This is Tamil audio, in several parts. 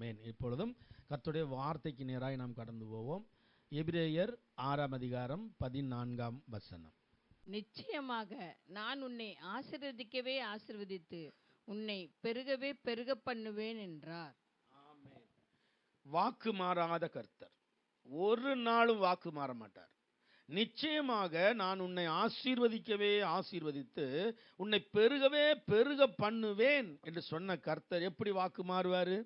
ஆமென். இப்பொழுதும் கர்த்தருடைய வார்த்தைக்கு நேராய் நாம் கடந்து போவோம். எபிரேயர் ஆறாம் அதிகாரம் பதினான்காம் வசனம். நிச்சயமாக நான் உன்னை ஆசீர்வதிக்கவே ஆசீர்வதித்து உன்னை பெருகவே பெருக பண்ணுவேன் என்றார். வாக்கு மாறாத கர்த்தர். ஒரு நாளும் வாக்கு மாற மாட்டார். நிச்சயமாக நான் உன்னை ஆசீர்வதிக்கவே ஆசீர்வதித்து உன்னை பெருகவே பெருக பண்ணுவேன் என்று சொன்ன கர்த்தர் எப்படி வாக்கு மாறுவாரு?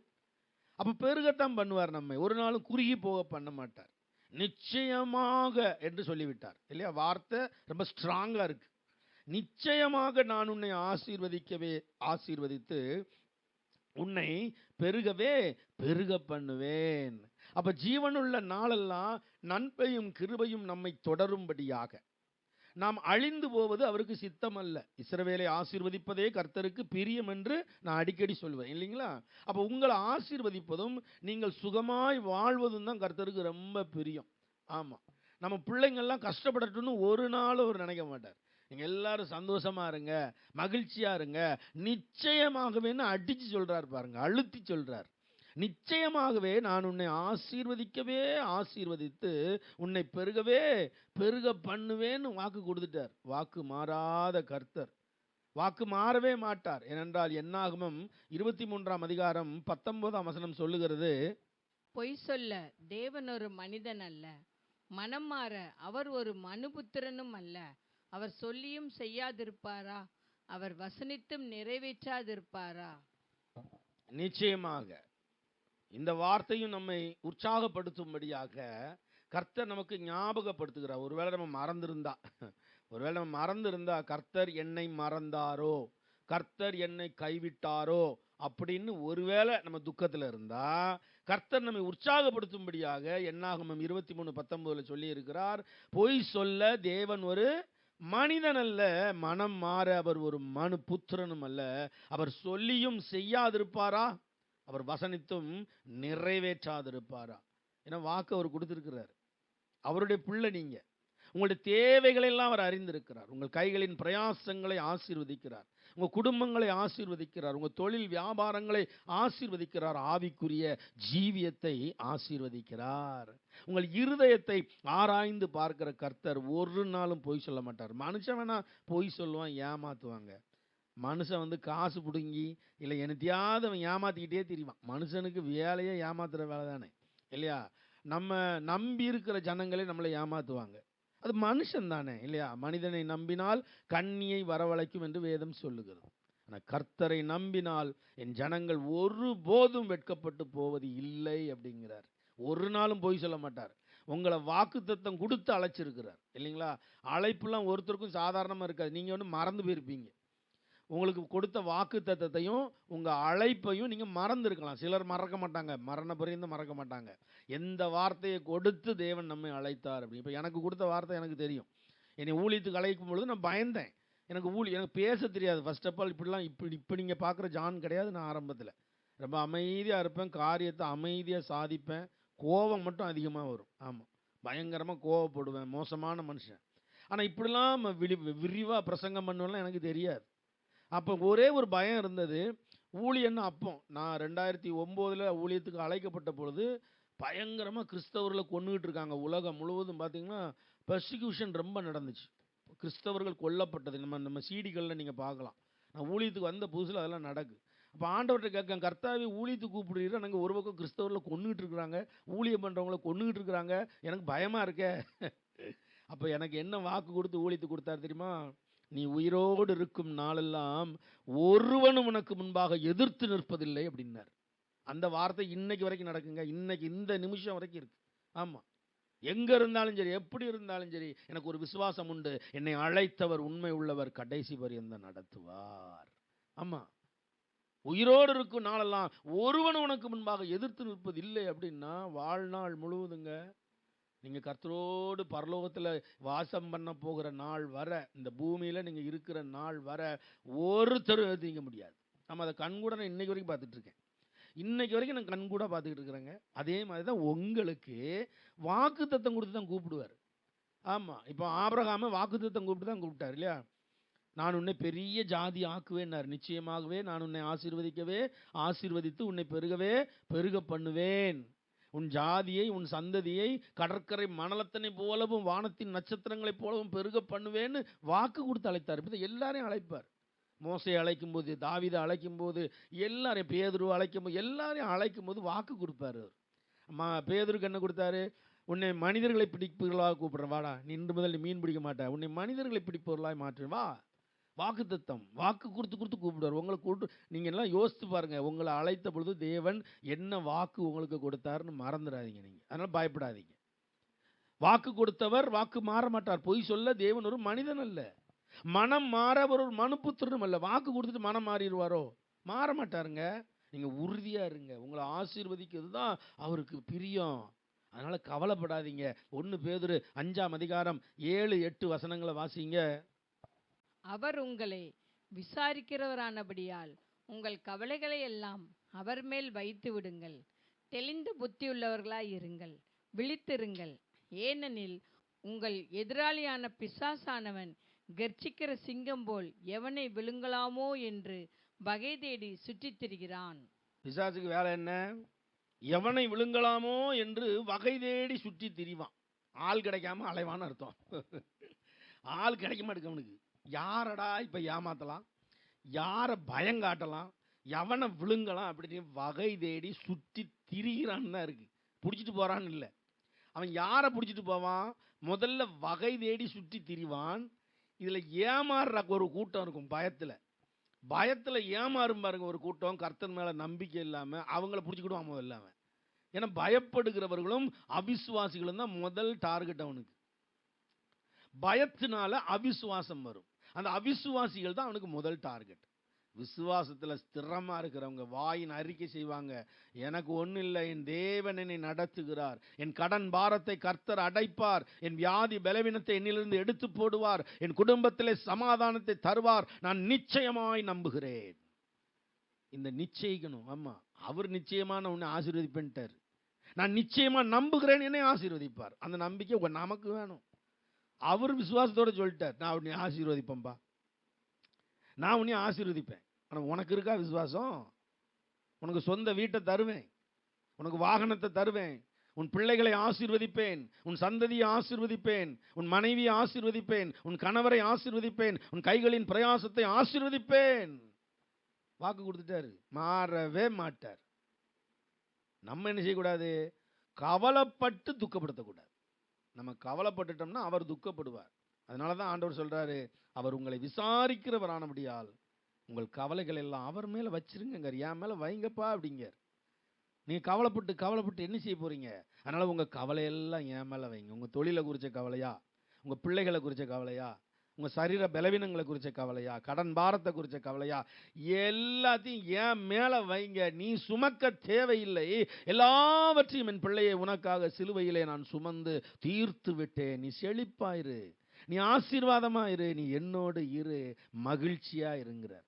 அப்போ பெருகத்தான் பண்ணுவார் நம்மை. ஒரு நாளும் குறுகி போக பண்ண மாட்டார். நிச்சயமாக என்று சொல்லிவிட்டார். இல்லையா? வார்த்தை ரொம்ப ஸ்ட்ராங்காக இருக்கு. நிச்சயமாக நான் உன்னை ஆசீர்வதிக்கவே ஆசீர்வதித்து உன்னை பெருகவே பெருக பண்ணுவேன். அப்ப ஜீவனுள்ள நாளெல்லாம் நன்மையும் கிருபையும் நம்மை தொடரும்படியாக. நாம் அழிந்து போவது அவருக்கு சித்தம் அல்ல இஸ்ரவேலை ஆசீர்வதிப்பதே கர்த்தருக்கு பிரியம் என்று நான் அடிக்கடி சொல்வேன் இல்லைங்களா? அப்போ உங்களை ஆசீர்வதிப்பதும் நீங்கள் சுகமாய் வாழ்வதும் தான் கர்த்தருக்கு ரொம்ப பிரியம். ஆமாம் நம்ம பிள்ளைங்கள்லாம் கஷ்டப்படட்டும்னு ஒரு நாள் அவர் நினைக்க மாட்டார். நீங்கள் எல்லாரும் சந்தோஷமாக இருங்க மகிழ்ச்சியா இருங்க நிச்சயமாகவேன்னு அடித்து சொல்கிறார் பாருங்கள் அழுத்தி சொல்கிறார் நிச்சயமாகவே நான் உன்னை ஆசீர்வதிக்கவே ஆசீர்வதித்து உன்னை பெருகவே பெருக பண்ணுவேன்னு வாக்கு கொடுத்துட்டார். வாக்கு மாறாத கர்த்தர். வாக்கு மாறவே மாட்டார். ஏனென்றால் என்னாகமம் இருபத்தி மூன்றாம் அதிகாரம் பத்தொன்பதாம் வசனம் சொல்லுகிறது பொய் சொல்ல தேவன் ஒரு மனிதன் அல்ல. மனம் மாற அவர் ஒரு மனுபுத்திரனும் அல்ல. அவர் சொல்லியும் செய்யாதிருப்பாரா? அவர் வசனித்தும் நிறைவேற்றாதிருப்பாரா? நிச்சயமாக. இந்த வார்த்தையும் நம்மை உற்சாகப்படுத்தும்படியாக கர்த்தர் நமக்கு ஞாபகப்படுத்துகிறார். ஒருவேளை நம்ம மறந்திருந்தா ஒருவேளை நம்ம மறந்திருந்தா கர்த்தர் என்னை மறந்தாரோ கர்த்தர் என்னை கைவிட்டாரோ அப்படின்னு ஒருவேளை நம்ம துக்கத்துல இருந்தா கர்த்தர் நம்மை உற்சாகப்படுத்தும்படியாக என்னாகமம் இருபத்தி மூணு பத்தொன்பதுல சொல்லி இருக்கிறார் பொய் சொல்ல தேவன் ஒரு மனிதன் அல்ல மனம் மாற அவர் ஒரு மனு புத்திரனும் அல்ல. அவர் சொல்லியும் செய்யாதிருப்பாரா? அவர் வசனித்தும் நிறைவேற்றாதிருப்பாரா? ஏன்னா வாக்கு அவர் கொடுத்துருக்கிறார். அவருடைய பிள்ளை நீங்கள் உங்களுடைய தேவைகளை எல்லாம் அவர் அறிந்திருக்கிறார். உங்கள் கைகளின் பிரயாசங்களை ஆசீர்வதிக்கிறார். உங்கள் குடும்பங்களை ஆசீர்வதிக்கிறார். உங்கள் தொழில் வியாபாரங்களை ஆசீர்வதிக்கிறார். ஆவிக்குரிய ஜீவியத்தை ஆசீர்வதிக்கிறார். உங்கள் இருதயத்தை ஆராய்ந்து பார்க்கிற கர்த்தர் ஒரு நாளும் பொய் சொல்ல மாட்டார். மனுஷன் வேணா பொய் சொல்லுவான் ஏமாத்துவாங்க. மனுஷன் வந்து காசு பிடுங்கி இல்லை என்னத்தையாவது அவன் ஏமாத்திக்கிட்டே திரிவான். மனுஷனுக்கு வேலையே ஏமாத்துகிற வேலை தானே இல்லையா? நம்ம நம்பி இருக்கிற ஜனங்களே நம்மளை ஏமாற்றுவாங்க அது மனுஷன் தானே இல்லையா? மனிதனை நம்பினால் கண்ணியை வரவழைக்கும் என்று வேதம் சொல்லுகிறது. ஆனால் கர்த்தரை நம்பினால் என் ஜனங்கள் ஒருபோதும் வெட்கப்பட்டு போவது இல்லை அப்படிங்கிறார். ஒரு நாளும் பொய் சொல்ல மாட்டார். உங்களை வாக்குத்தத்தம் கொடுத்து அழைச்சிருக்கிறார் இல்லைங்களா? அழைப்புலாம் ஒருத்தருக்கும் சாதாரணமாக இருக்காது. நீங்கள் ஒன்று மறந்து போயிருப்பீங்க. உங்களுக்கு கொடுத்த வாக்கு தத்தத்தையும் உங்கள் அழைப்பையும் நீங்கள் மறந்துருக்கலாம். சிலர் மறக்க மாட்டாங்க. மரண பரியந்தம் மறக்க மாட்டாங்க. எந்த வார்த்தையை கொடுத்து தேவன் நம்மை அழைத்தார் அப்படின்னு. இப்போ எனக்கு கொடுத்த வார்த்தை எனக்கு தெரியும். என்னை ஊழியத்துக்கு அழைக்கும் பொழுது நான் பயந்தேன். எனக்கு ஊழி எனக்கு பேச தெரியாது. ஃபர்ஸ்ட் ஆஃப் ஆல் இப்படிலாம் இப்படி இப்போ நீங்கள் பார்க்குற ஜான் கிடையாது நான் ஆரம்பத்தில். ரொம்ப அமைதியாக இருப்பேன். காரியத்தை அமைதியாக சாதிப்பேன். கோபம் மட்டும் அதிகமாக வரும். ஆமாம் பயங்கரமாக கோவப்படுவேன். மோசமான மனுஷன். ஆனால் இப்படிலாம் விழி விரிவாக பிரசங்கம் பண்ணுவேன்லாம் எனக்கு தெரியாது. அப்போ ஒரே ஒரு பயம் இருந்தது. ஊழியன்னு அப்போ நான் ரெண்டாயிரத்தி ஒம்போதில் ஊழியத்துக்கு அழைக்கப்பட்ட பொழுது பயங்கரமாக கிறிஸ்தவர்களை கொண்டுகிட்டு இருக்காங்க. உலகம் முழுவதும் பார்த்தீங்கன்னா பெர்சிக்யூஷன் ரொம்ப நடந்துச்சு. கிறிஸ்தவர்கள் கொல்லப்பட்டது. நம்ம நம்ம சீடிகளில் நீங்கள் பார்க்கலாம் நான் ஊழியத்துக்கு வந்த புதுசில் அதெல்லாம் நடக்கு. அப்போ ஆண்டவர்கிட்ட கேட்க கர்த்தாவே ஊழியத்துக்கு கூப்பிடுறீங்க நாங்கள் ஒரு பக்கம் கிறிஸ்தவர்களை கொண்டுகிட்டு இருக்கிறாங்க. ஊழியம் பண்ணுறவங்கள கொண்டுகிட்டு இருக்கிறாங்க. எனக்கு பயமாக இருக்கே. அப்போ எனக்கு என்ன வாக்கு கொடுத்து ஊழியத்துக்கு கொடுத்தாரு தெரியுமா? நீ உயிரோடு இருக்கும் நாளெல்லாம் ஒருவனும் உனக்கு முன்பாக எதிர்த்து நிற்பதில்லை அப்படின்னார். அந்த வார்த்தை இன்னைக்கு வரைக்கும் நடக்குங்க. இன்னைக்கு இந்த நிமிஷம் வரைக்கும் இருக்கு. ஆமாம் எங்கே இருந்தாலும் சரி எப்படி இருந்தாலும் சரி எனக்கு ஒரு விசுவாசம் உண்டு. என்னை அழைத்தவர் உண்மை உள்ளவர் கடைசி பரியந்தம் நடத்துவார். ஆமாம் உயிரோடு இருக்கும் நாளெல்லாம் ஒருவன் உனக்கு முன்பாக எதிர்த்து நிற்பது இல்லை அப்படின்னா வாழ்நாள் முழுவதுங்க நீங்கள் கர்த்தரோடு பரலோகத்தில் வாசம் பண்ண போகிற நாள் வர இந்த பூமியில் நீங்கள் இருக்கிற நாள் வர ஒருத்தரும் எழுதிக்க முடியாது. நம்ம அதை கண்கூட நான் இன்னைக்கு வரைக்கும் பார்த்துட்ருக்கேன் இருக்கேன். வரைக்கும் நான் கண்கூட பார்த்துக்கிட்டு இருக்கிறேங்க. அதே மாதிரி தான் உங்களுக்கு வாக்கு தத்தம் கொடுத்து தான் கூப்பிடுவார். ஆமாம் இப்போ ஆபரகாம வாக்கு தத்தம் கூப்பிட்டு தான் கூப்பிட்டார் இல்லையா? நான் உன்னை பெரிய ஜாதி ஆக்குவேன்னார். நிச்சயமாகவே நான் உன்னை ஆசீர்வதிக்கவே ஆசீர்வதித்து உன்னை பெருகவே பெருக பண்ணுவேன். உன் ஜாதியை உன் சந்ததியை கடற்கரை மணலத்தனை போலவும் வானத்தின் நட்சத்திரங்களைப் போலவும் பெருக பண்ணுவேன்னு வாக்கு கொடுத்து அழைத்தார். இப்போ எல்லாரையும் அழைப்பார். மோசையை அழைக்கும் போது தாவிதை அழைக்கும் போது எல்லாரையும் பேதுருவை அழைக்கும் போது எல்லாரையும் அழைக்கும் போது வாக்கு கொடுப்பாரு அவர். அம்மா பேதுருக்கு என்ன கொடுத்தாரு? உன்னை மனிதர்களை பிடிப்பவர்களாக கூப்பிட்றேன். வாடா நீ இன்று முதல் மீன் பிடிக்க மாட்டேன் உன்னை மனிதர்களை பிடிப்பவர்களாக மாற்றுவேன். வா. வாக்கு தத்தம் வாக்கு கொடுத்து கொடுத்து கூப்பிடுவார். உங்களை கூப்பிட்டு நீங்கள் எல்லாம் யோசித்து பாருங்கள் உங்களை அழைத்த பொழுது தேவன் என்ன வாக்கு உங்களுக்கு கொடுத்தாருன்னு மறந்துடாதீங்க நீங்கள் அதனால் பயப்படாதீங்க. வாக்கு கொடுத்தவர் வாக்கு மாற மாட்டார். பொய் சொல்ல தேவன் ஒரு மனிதன் அல்ல. மனம் மாற அவர் ஒரு மனுப்புத்திரனும் அல்ல. வாக்கு கொடுத்துட்டு மனம் மாறிடுவாரோ? மாற மாட்டாருங்க. நீங்கள் உறுதியாக இருங்க. உங்களை ஆசீர்வதிக்கிறது தான் அவருக்கு பிரியம். அதனால் கவலைப்படாதீங்க. ஒன்று பேதொரு அஞ்சாம் அதிகாரம் ஏழு எட்டு வசனங்களை வாசிங்க. அவர் உங்களை விசாரிக்கிறவரானபடியால் உங்கள் கவலைகளை எல்லாம் அவர் மேல் வைத்து விடுங்கள். தெளிந்த புத்தியுள்ளவர்களாய் இருங்கள். விழித்திருங்கள். ஏனெனில் உங்கள் எதிராளியான பிசாசானவன் கர்ச்சிக்கிற சிங்கம் போல் எவனை விழுங்கலாமோ என்று வகை தேடி சுற்றித் திரிகிறான் பிசாசுக்கு வேலை என்ன? எவனை விழுங்கலாமோ என்று வகை தேடி சுற்றி திரிவான் ஆள் கிடைக்காம அலைவான்னு அர்த்தம். ஆள் கிடைக்க மாட்டேங்க அவனுக்கு. யாரடா இப்போ ஏமாத்தலாம்? யாரை பயங்காட்டலாம்? எவனை விழுங்கலாம்? அப்படின்னு வகை தேடி சுற்றி திரிகிறான்னு தான் இருக்குது பிடிச்சிட்டு போகிறான்னு இல்லை. அவன் யாரை பிடிச்சிட்டு போவான்? முதல்ல வகை தேடி சுற்றி திரிவான். இதில் ஏமாறுற ஒரு கூட்டம் இருக்கும் பயத்தில். பயத்தில் ஏமாறும் பாருங்க ஒரு கூட்டம். கர்த்தன் மேலே நம்பிக்கை இல்லாமல் அவங்கள பிடிச்சிக்கிடுவான் முதல்ல அவன். ஏன்னா பயப்படுகிறவர்களும் அவிசுவாசிகளும் தான் முதல் டார்கெட் அவனுக்கு. பயத்தினால அவிசுவாசம் வரும். அந்த அவிசுவாசிகள் தான் அவனுக்கு முதல் டார்கெட் விசுவாசத்தில் ஸ்திரமாக இருக்கிறவங்க வாயின் அறிக்கை செய்வாங்க. எனக்கு ஒன்றும் இல்லை என் தேவன் என்னை நடத்துகிறார். என் கடன் பாரத்தை கர்த்தர் அடைப்பார். என் வியாதி பலவீனத்தை என்னிலிருந்து எடுத்து போடுவார். என் குடும்பத்திலே சமாதானத்தை தருவார். நான் நிச்சயமாய் நம்புகிறேன். இந்த நிச்சயிக்கணும். ஆமாம் அவர் நிச்சயமான ஒன்று உன்னை ஆசீர்வதிப்பேன்ட்டார். நான் நிச்சயமாக நம்புகிறேன் என்னை ஆசீர்வதிப்பார். அந்த நம்பிக்கை நமக்கு வேணும். அவர் விசுவாசத்தோட சொல்லிட்டார் நான் உன்னை ஆசீர்வதிப்பேன்பா. நான் உன்னை ஆசீர்வதிப்பேன். ஆனால் உனக்கு இருக்கா விசுவாசம்? உனக்கு சொந்த வீட்டை தருவேன். உனக்கு வாகனத்தை தருவேன். உன் பிள்ளைகளை ஆசீர்வதிப்பேன். உன் சந்ததியை ஆசீர்வதிப்பேன். உன் மனைவியை ஆசீர்வதிப்பேன். உன் கணவரை ஆசீர்வதிப்பேன். உன் கைகளின் பிரயாசத்தை ஆசீர்வதிப்பேன். வாக்கு கொடுத்துட்டாரு. மாறவே மாட்டார். நம்ம என்ன செய்யக்கூடாது? கவலைப்பட்டு துக்கப்படுத்தக்கூடாது. நம்ம கவலைப்பட்டுட்டோம்னா அவர் துக்கப்படுவார். அதனால தான் ஆண்டவர் சொல்கிறாரு அவர் உங்களை விசாரிக்கிறவரானபடியால் உங்கள் கவலைகள் எல்லாம் அவர் மேலே வச்சிருங்க என் மேலே வைங்கப்பா அப்படிங்கார் நீங்கள் கவலைப்பட்டு கவலைப்பட்டு என்ன செய்ய போகிறீங்க அதனால் உங்கள் கவலையெல்லாம் என் மேலே வைங்க. உங்கள் தொழிலை குறித்த கவலையா? உங்கள் பிள்ளைகளை குறித்த கவலையா? உங்கள் சரீர பலவீனங்களை குறித்த கவலையா? கடன் பாரத்தை குறித்த கவலையா? எல்லாத்தையும் என் மேலே வைங்க. நீ சுமக்க தேவையில்லை. எல்லாவற்றையும் என் பிள்ளையை உனக்காக சிலுவையிலே நான் சுமந்து தீர்த்து விட்டேன். நீ செழிப்பாயிரு. நீ ஆசீர்வாதமாக இரு நீ என்னோடு இரு. மகிழ்ச்சியாக இருங்கிறார்.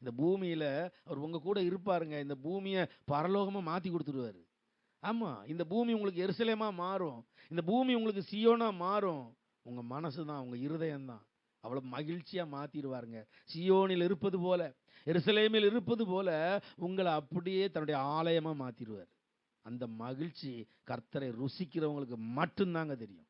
இந்த பூமியில் அவர் உங்க கூட இருப்பாருங்க. இந்த பூமியை பரலோகமாக மாற்றி கொடுத்துருவாரு. ஆமாம் இந்த பூமி உங்களுக்கு எருசலேமா மாறும். இந்த பூமி உங்களுக்கு சியோனாக மாறும். உங்கள் மனசு தான் உங்கள் இருதயம்தான். அவ்வளோ மகிழ்ச்சியாக மாற்றிடுவாருங்க சியோனில் இருப்பது போல எருசலேமில் இருப்பது போல உங்களை அப்படியே தன்னுடைய ஆலயமாக மாற்றிடுவார் அந்த மகிழ்ச்சி கர்த்தரை ருசிக்கிறவங்களுக்கு மட்டும்தாங்க தெரியும்.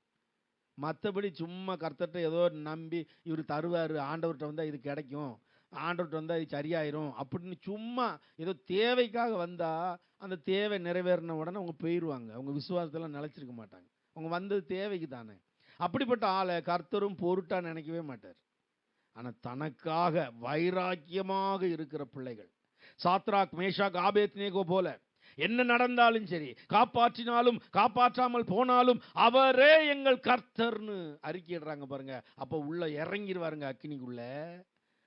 மற்றபடி சும்மா கர்த்தர்கிட்ட ஏதோ நம்பி இவர் தருவார் ஆண்டவர்கிட்ட வந்தால் இது கிடைக்கும் ஆண்டவர்கிட்ட வந்தால் இது சரியாயிரும் அப்படின்னு சும்மா ஏதோ தேவைக்காக வந்தால் அந்த தேவை நிறைவேறின உடனே அவங்க போயிடுவாங்க அவங்க விசுவாசத்தெல்லாம் நிலச்சிருக்க மாட்டாங்க. அவங்க வந்தது தேவைக்கு தானே அப்படிப்பட்ட ஆளை கர்த்தரும் பொருட்டா நினைக்கவே மாட்டார். ஆனால் தனக்காக வைராக்கியமாக இருக்கிற பிள்ளைகள் சாத்ராக் மேஷாக் ஆபேத் நேகோ போல என்ன நடந்தாலும் சரி காப்பாற்றினாலும் காப்பாற்றாமல் போனாலும் அவரே எங்கள் கர்த்தர்னு அறிக்கையிடுறாங்க பாருங்க. அப்போ உள்ள இறங்கிடுவாருங்க அக்கினிக்குள்ள.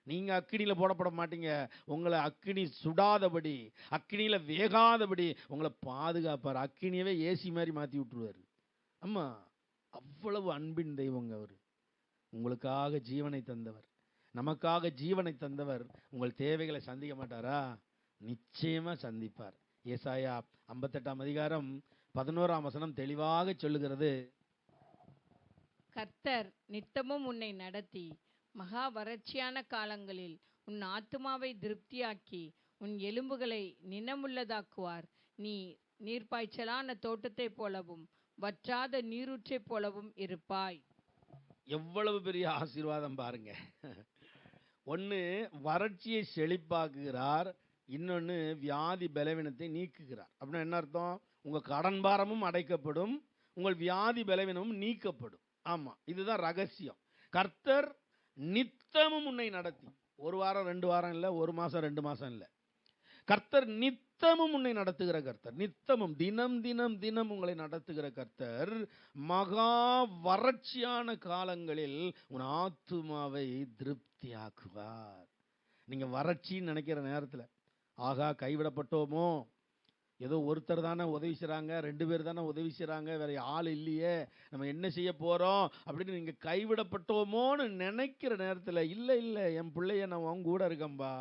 நீங்கள் அக்கினியில் போடப்பட மாட்டீங்க. உங்களை அக்கினி சுடாதபடி அக்கினியில் வேகாதபடி உங்களை பாதுகாப்பார். அக்கினியவே ஏசி மாதிரி மாற்றி விட்டுருவார். ஆமாம் அவ்வளவு அன்பின் தெய்வங்க அவர். உங்களுக்காக ஜீவனை தந்தவர். நமக்காக ஜீவனை தந்தவர். உங்கள் தேவைகளை சந்திக்க மாட்டாரா? நிச்சயமா சந்திப்பார். ஏசாயா ஐம்பத்தெட்டாம் அதிகாரம் பதினோராம் வசனம் தெளிவாக சொல்லுகிறது. கர்த்தர் நித்தமும் உன்னை நடத்தி மகா வறட்சியான காலங்களில் உன் ஆத்துமாவை திருப்தியாக்கி உன் எலும்புகளை நினமுள்ளதாக்குவார் நீ நீர்ப்பாய்ச்சலான தோட்டத்தைப் போலவும் வற்றாத நீரூற்றைப் போலவும் இருப்பாய். எவ்வளவு பெரிய ஆசீர்வாதம் பாருங்க. ஒன்று வறட்சியை செழிப்பாக்குகிறார் இன்னொன்று வியாதி பலவீனத்தை நீக்குகிறார். அப்படின்னா என்ன அர்த்தம்? உங்கள் கடன் பாரமும் அடைக்கப்படும் உங்கள் வியாதி பலவீனமும் நீக்கப்படும். ஆமாம் இதுதான் ரகசியம். கர்த்தர் நித்தமும் உன்னை நடத்தி. ஒரு வாரம் ரெண்டு வாரம் இல்லை ஒரு மாதம் ரெண்டு மாதம் இல்லை. கர்த்தர் நித் நித்தமும் உன்னை நடத்துகிற கர்த்தர். நித்தமும் தினம் தினம் தினம் உங்களை நடத்துகிற கர்த்தர். மகா வறட்சியான காலங்களில் உன் ஆத்துமாவை திருப்தியாக்குவார். நீங்கள் வறட்சின்னு நினைக்கிற நேரத்தில் ஆகா கைவிடப்பட்டோமோ? ஏதோ ஒருத்தர் தானே உதவி செய்கிறாங்க ரெண்டு பேர் தானே உதவி செய்கிறாங்க வேற ஆள் இல்லையே நம்ம என்ன செய்ய போகிறோம் அப்படின்னு நீங்கள் கைவிடப்பட்டோமோன்னு நினைக்கிற நேரத்தில் இல்லை இல்லை என் பிள்ளைய நான் உன் கூட இருக்கேன்பா.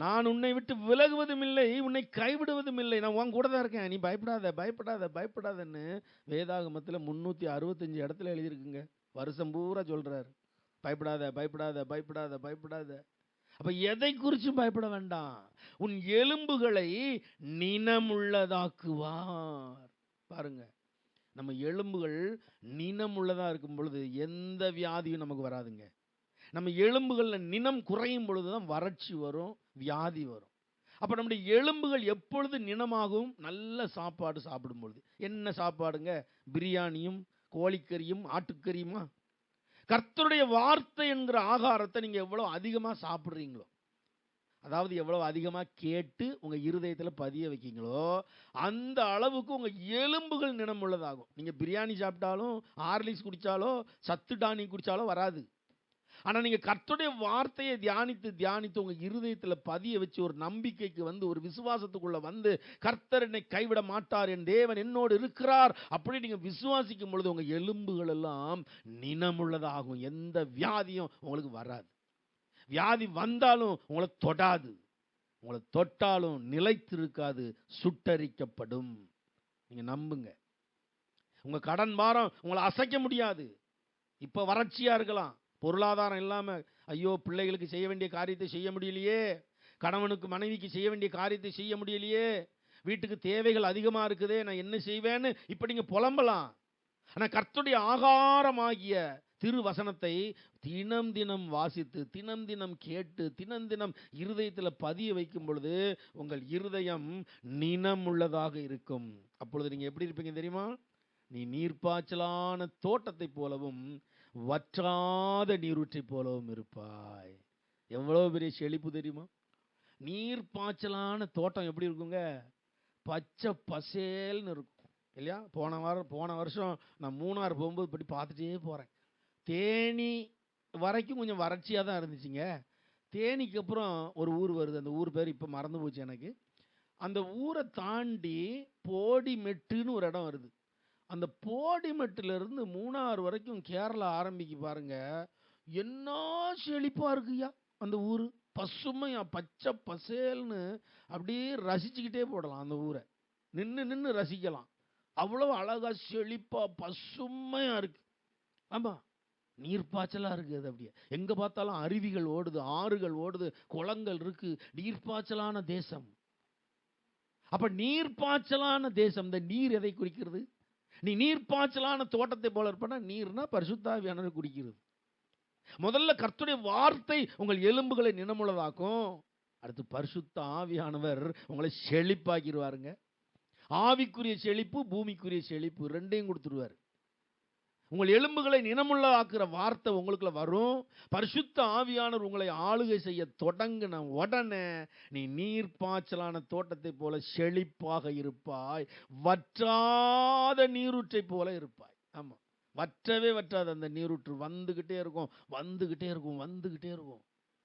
நான் உன்னை விட்டு விலகுவதும் இல்லை உன்னை கைவிடுவதும் இல்லை. நான் உன் கூட தான் இருக்கேன். நீ பயப்படாத பயப்படாத பயப்படாதன்னு வேதாகமத்தில் முந்நூற்றி அறுபத்தஞ்சு இடத்துல எழுதியிருக்குங்க. வருஷம் பூரா சொல்கிறார் பயப்படாத பயப்படாத பயப்படாத பயப்படாத. அப்போ எதை குறிச்சும் பயப்பட வேண்டாம். உன் எலும்புகளை நினமுள்ளதாக்குவார். பாருங்க நம்ம எலும்புகள் நினமுள்ளதாக இருக்கும் பொழுது எந்த வியாதியும் நமக்கு வராதுங்க. நம்ம எலும்புகளில் நினம் குறையும் பொழுது தான் வறட்சி வரும் வியாதி வரும். அப்போ நம்முடைய எலும்புகள் எப்பொழுது நினமாகும் நல்ல சாப்பாடு சாப்பிடும் பொழுது. என்ன சாப்பாடுங்க? பிரியாணியும் கோழிக்கறியும் ஆட்டுக்கறியுமா? கர்த்தருடைய வார்த்தை என்கிற ஆகாரத்தை நீங்கள் எவ்வளோ அதிகமாக சாப்பிட்றீங்களோ அதாவது எவ்வளோ அதிகமாக கேட்டு உங்கள் இருதயத்தில் பதிய வைக்கீங்களோ அந்த அளவுக்கு உங்கள் எலும்புகள் நினமுள்ளதாகும் நீங்கள் பிரியாணி சாப்பிட்டாலும் ஹார்லிக்ஸ் குடித்தாலோ சத்து டானி குடித்தாலோ வராது. ஆனால் நீங்கள் கர்த்தருடைய வார்த்தையை தியானித்து தியானித்து உங்கள் இருதயத்தில் பதிய வச்சு ஒரு நம்பிக்கைக்கு வந்து ஒரு விசுவாசத்துக்குள்ள வந்து கர்த்தர் என்னை கைவிட மாட்டார் என் தேவன் என்னோடு இருக்கிறார் அப்படி நீங்கள் விசுவாசிக்கும் பொழுது உங்கள் எலும்புகள் எல்லாம் நினமுள்ளதாகும் எந்த வியாதியும் உங்களுக்கு வராது. வியாதி வந்தாலும் உங்களை தொடாது. உங்களை தொட்டாலும் நிலைத்திருக்காது சுட்டரிக்கப்படும். நீங்கள் நம்புங்க. உங்கள் கடன் பாரம் உங்களை அசைக்க முடியாது. இப்போ வறட்சியாக இருக்கலாம். பொருளாதாரம் இல்லாமல் ஐயோ பிள்ளைகளுக்கு செய்ய வேண்டிய காரியத்தை செய்ய முடியலையே கணவனுக்கு மனைவிக்கு செய்ய வேண்டிய காரியத்தை செய்ய முடியலையே வீட்டுக்கு தேவைகள் அதிகமாக இருக்குதே நான் என்ன செய்வேன்னு இப்போ நீங்கள் புலம்பலாம். ஆனால் கர்த்துடைய ஆகாரமாகிய திரு வசனத்தை தினம் தினம் வாசித்து தினம் தினம் கேட்டு தினம் தினம் இருதயத்தில் பதிய வைக்கும் பொழுது உங்கள் இருதயம் நினமுள்ளதாக இருக்கும். அப்பொழுது நீங்கள் எப்படி இருப்பீங்க தெரியுமா? நீ நீர்ப்பாய்ச்சலான தோட்டத்தைப் போலவும் வற்றாத நீரூற்றை போலவும் இருப்பாய். எவ்வளோ பெரிய செழிப்பு தெரியுமா? நீர் பாய்ச்சலான தோட்டம் எப்படி இருக்குங்க? பச்சை பசேல்னு இருக்கும். இல்லையா? போன வாரம் போன வருஷம் நான் மூணார் போகும்போது இப்படி பார்த்துட்டே போகிறேன் தேனி வரைக்கும் கொஞ்சம் வறட்சியாக தான் இருந்துச்சுங்க. தேனிக்கு அப்புறம் ஒரு ஊர் வருது. அந்த ஊர் பேர் இப்போ மறந்து போச்சு எனக்கு. அந்த ஊரை தாண்டி போடிமெட்டுன்னு ஒரு இடம் வருது. அந்த போடிமெட்டிலிருந்து மூணாறு வரைக்கும் கேரளா ஆரம்பிக்கு பாருங்க. என்ன செழிப்பாக இருக்குய்யா அந்த ஊர். பசுமையா பச்சை பசேல்னு அப்படியே ரசிச்சுக்கிட்டே போடலாம் அந்த ஊரை. நின்று நின்று ரசிக்கலாம். அவ்வளோ அழகாக செழிப்பாக பசுமையாக இருக்குது ஆமாம் நீர்ப்பாய்ச்சலாக இருக்குது அது அப்படியே. எங்கே பார்த்தாலும் அருவிகள் ஓடுது ஆறுகள் ஓடுது குளங்கள் இருக்குது நீர்ப்பாய்ச்சலான தேசம். அப்போ நீர்ப்பாய்ச்சலான தேசம் இந்த நீர் எதை குறிக்கிறது? நீ நீர்ப்பாய்ச்சலான தோட்டத்தை போல இருப்பனா நீர்னா பரிசுத்தாவியானவர் குடிக்கிறது. முதல்ல கர்த்துடைய வார்த்தை உங்கள் எலும்புகளை நினமுள்ளதாக்கும். அடுத்து பரிசுத்த ஆவியானவர் உங்களை செழிப்பாக்கிடுவாருங்க. ஆவிக்குரிய செழிப்பு பூமிக்குரிய செழிப்பு ரெண்டையும் கொடுத்துருவார். உங்கள் எலும்புகளை நினமுள்ளதாக்குற வார்த்தை உங்களுக்குள்ள வரும். பரிசுத்த ஆவியானவர் உங்களை ஆளுகை செய்ய தொடங்கின உடனே நீ நீர் பாய்ச்சலான தோட்டத்தை போல செழிப்பாக இருப்பாய். வற்றாத நீரூற்றை போல இருப்பாய். ஆமாம் வற்றவே வற்றாது அந்த நீரூற்று வந்துகிட்டே இருக்கும். வந்துகிட்டே இருக்கும் வந்துகிட்டே இருக்கும்.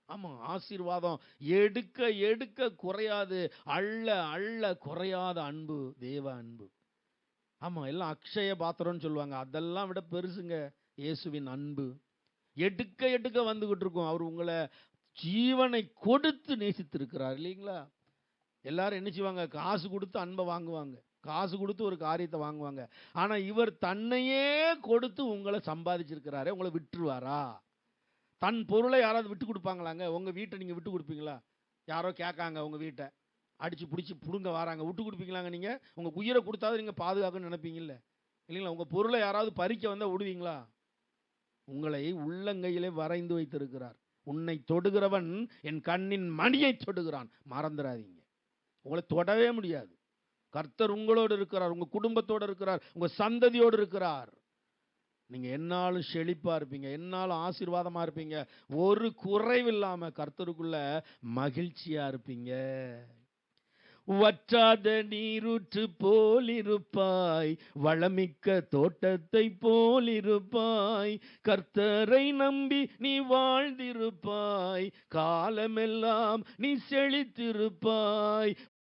ஆமாம் ஆசீர்வாதம். எடுக்க எடுக்க குறையாது. அள்ள அள்ள குறையாத அன்பு தேவ அன்பு. ஆமாம் எல்லாம் அக்ஷய பாத்திரம்னு சொல்லுவாங்க. அதெல்லாம் விட பெருசுங்க இயேசுவின் அன்பு. எடுக்க எடுக்க வந்துக்கிட்டு இருக்கும். அவர் உங்களை ஜீவனை கொடுத்து நேசித்திருக்கிறார் இல்லைங்களா? எல்லாரும் என்ன செய்வாங்க? காசு கொடுத்து அன்பை வாங்குவாங்க. காசு கொடுத்து ஒரு காரியத்தை வாங்குவாங்க. ஆனால் இவர் தன்னையே கொடுத்து உங்களை சம்பாதிச்சிருக்கிறாரு உங்களை விட்டுருவாரா? தன் பொருளை யாராவது விட்டு கொடுப்பாங்களாங்க? உங்கள் வீட்டை நீங்கள் விட்டு கொடுப்பீங்களா? யாரோ கேட்காங்க உங்கள் வீட்டை. அடித்து பிடிச்சி பிடுங்க வராங்க. விட்டு கொடுப்பீங்களாங்க நீங்கள் உங்கள் உயிரை கொடுத்தாவது நீங்கள் பாதுகாக்கணும்னு நினைப்பீங்கல்ல. இல்லைங்களா? உங்கள் பொருளை யாராவது பறிக்க வந்தால் விடுவீங்களா? உங்களை உள்ளங்கையிலே வரைந்து வைத்திருக்கிறார். உன்னை தொடுகிறவன் என் கண்ணின் மணியை தொடுகிறான். மறந்துடாதீங்க. உங்களை தொடவே முடியாது. கர்த்தர் உங்களோடு இருக்கிறார். உங்கள் குடும்பத்தோடு இருக்கிறார். உங்கள் சந்ததியோடு இருக்கிறார். நீங்கள் என்னாலும் செழிப்பாக இருப்பீங்க. என்னாலும் ஆசீர்வாதமாக இருப்பீங்க. ஒரு குறைவில்லாமல் கர்த்தருக்குள்ள மகிழ்ச்சியாக இருப்பீங்க. வற்றாத நீரூற்று போலிருப்பாய் வளமிக்க தோட்டத்தை போலிருப்பாய் கர்த்தரை நம்பி நீ வாழ்ந்திருப்பாய் காலமெல்லாம் நீ செழித்திருப்பாய்